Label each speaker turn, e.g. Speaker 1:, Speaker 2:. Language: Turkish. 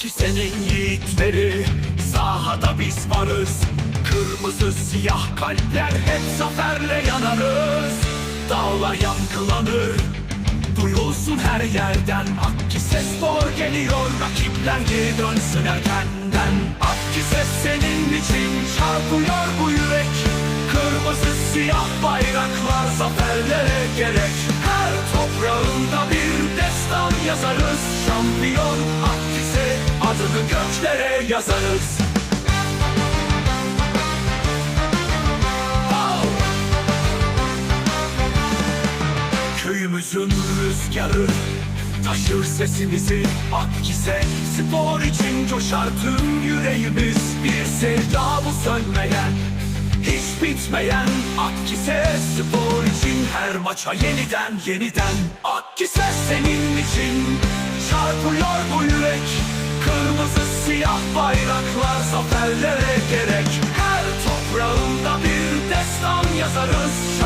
Speaker 1: ki senin yiğitleri. Sahada biz varız Kırmızı siyah kalpler hep zaferle yanarız. Dağlar yankılanır Duyulsun her yerden. Ak ki ses spor geliyor Rakipler geri dönsün erkenden. Ak ki ses senin için Çarpıyor bu yürek. Kırmızı siyah bayraklar Zaferlere gerek. Her toprağında bir destan yazarız. Şampiyon Ak adını göklere yazarız. Oh! Köyümüzün rüzgarı taşır sesimizi. Akkise spor için coşar tüm yüreğimiz. Bir sevda bu sönmeyen hiç bitmeyen. Akkise spor için her maça yeniden yeniden. Akkise senin için çarpıyor bu siyah bayraklar zaferlere gerek. Her toprağında bir destan yazarız